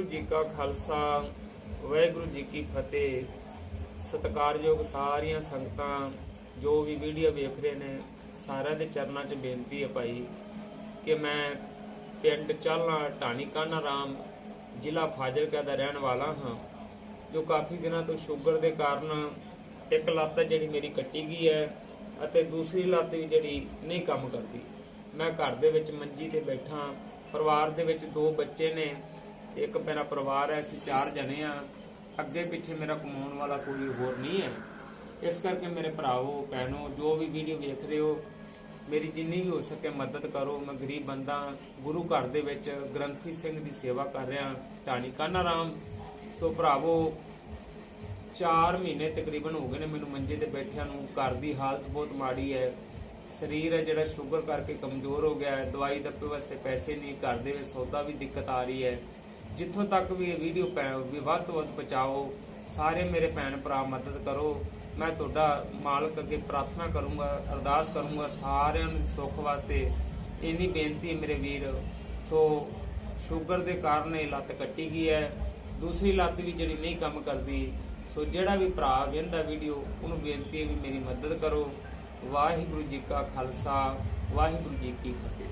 ਵਾਹਿਗੁਰੂ ਜੀ ਕਾ ਖਾਲਸਾ, ਵਾਹਿਗੁਰੂ ਜੀ ਕੀ ਫਤਿਹ। ਸਤਿਕਾਰਯੋਗ ਸਾਰੀਆਂ ਸੰਗਤਾਂ, ਜੋ ਵੀ ਵੀਡੀਓ ਵੇਖ ਰਹੇ ਨੇ, ਸਾਰਿਆਂ ਦੇ ਚਰਨਾਂ 'ਚ ਬੇਨਤੀ ਹੈ ਭਾਈ ਕਿ ਮੈਂ ਪਿੰਡ ਚਾਲਾ ਢਾਣੀ ਕਾਨਾ ਰਾਮ ਜ਼ਿਲ੍ਹਾ ਫਾਜ਼ਿਲਕਾ ਦਾ ਰਹਿਣ ਵਾਲਾ ਹਾਂ, ਜੋ ਕਾਫੀ ਦਿਨਾਂ ਤੋਂ ਸ਼ੂਗਰ ਦੇ ਕਾਰਨ ਇੱਕ ਲੱਤ ਜਿਹੜੀ ਮੇਰੀ ਕੱਟੀ ਗਈ ਹੈ ਅਤੇ ਦੂਸਰੀ ਲੱਤ ਵੀ ਜਿਹੜੀ ਨਹੀਂ ਕੰਮ ਕਰਦੀ। ਮੈਂ ਘਰ ਦੇ ਵਿੱਚ ਮੰਜੀ ਤੇ ਬੈਠਾ, ਪਰਿਵਾਰ ਦੇ ਵਿੱਚ ਦੋ ਬੱਚੇ ਨੇ ਇੱਕ ਮੇਰਾ ਪਰਿਵਾਰ ਹੈ, ਅਸੀਂ ਚਾਰ ਜਣੇ ਆ ਅੱਗੇ ਪਿੱਛੇ ਮੇਰਾ ਕਮਾਉਣ ਵਾਲਾ ਕੋਈ ਹੋਰ ਨਹੀਂ ਹੈ। ਇਸ ਕਰਕੇ ਮੇਰੇ ਭਰਾਵੋ, ਭੈਣੋ, ਜੋ ਵੀ ਵੀਡੀਓ ਵੇਖ ਰਹੇ ਹੋ, ਮੇਰੀ ਜਿੰਨੀ ਵੀ ਹੋ ਸਕੇ ਮਦਦ ਕਰੋ। ਮੈਂ ਗਰੀਬ ਬੰਦਾ ਗੁਰੂ ਘਰ ਦੇ ਵਿੱਚ ਗ੍ਰੰਥੀ ਸਿੰਘ ਦੀ ਸੇਵਾ ਕਰ ਰਿਹਾ ਢਾਣੀ ਕਾਨਾ ਰਾਮ ਸੋ ਭਰਾਵੋ 4 ਮਹੀਨੇ ਤਕਰੀਬਨ ਹੋ ਗਏ ਨੇ ਮੈਨੂੰ ਮੰਜੇ ਤੇ ਬੈਠਿਆਂ ਨੂੰ। ਘਰ ਦੀ ਹਾਲਤ ਬਹੁਤ ਮਾੜੀ ਹੈ। ਸਰੀਰ ਹੈ ਜਿਹੜਾ ਸ਼ੂਗਰ ਕਰਕੇ ਕਮਜ਼ੋਰ ਹੋ ਗਿਆ ਹੈ। ਦਵਾਈ ਦੱਪੇ ਵਾਸਤੇ ਪੈਸੇ ਨਹੀਂ, ਘਰ ਦੇ ਵਿੱਚ ਸੌਦਾ ਵੀ ਦਿੱਕਤ ਆ ਰਹੀ ਹੈ। ਜਿੱਥੋਂ ਤੱਕ ਵੀ ਇਹ ਵੀਡੀਓ ਵੀ ਵੱਧ ਤੋਂ ਵੱਧ ਪਹੁੰਚਾਓ, ਸਾਰੇ ਮੇਰੇ ਭੈਣ ਭਰਾ ਮਦਦ ਕਰੋ। ਮੈਂ ਤੁਹਾਡਾ ਮਾਲਕ ਅੱਗੇ ਪ੍ਰਾਰਥਨਾ ਕਰੂੰਗਾ, ਅਰਦਾਸ ਕਰੂੰਗਾ ਸਾਰਿਆਂ ਨੂੰ ਸੁੱਖ ਵਾਸਤੇ। ਇੰਨੀ ਬੇਨਤੀ ਹੈ ਮੇਰੇ ਵੀਰ। ਸੋ ਸ਼ੂਗਰ ਦੇ ਕਾਰਨ ਇਹ ਲੱਤ ਕੱਟੀ ਗਈ ਹੈ। ਦੂਸਰੀ ਲੱਤ ਵੀ ਜਿਹੜੀ ਨਹੀਂ ਕੰਮ ਕਰਦੀ ਸੋ ਜਿਹੜਾ ਵੀ ਭਰਾ ਵੇਖਦਾ ਵੀਡੀਓ ਉਹਨੂੰ ਬੇਨਤੀ ਹੈ ਵੀ ਮੇਰੀ ਮਦਦ ਕਰੋ। ਵਾਹਿਗੁਰੂ ਜੀ ਕਾ ਖਾਲਸਾ, ਵਾਹਿਗੁਰੂ ਜੀ ਕੀ ਫਤਿਹ।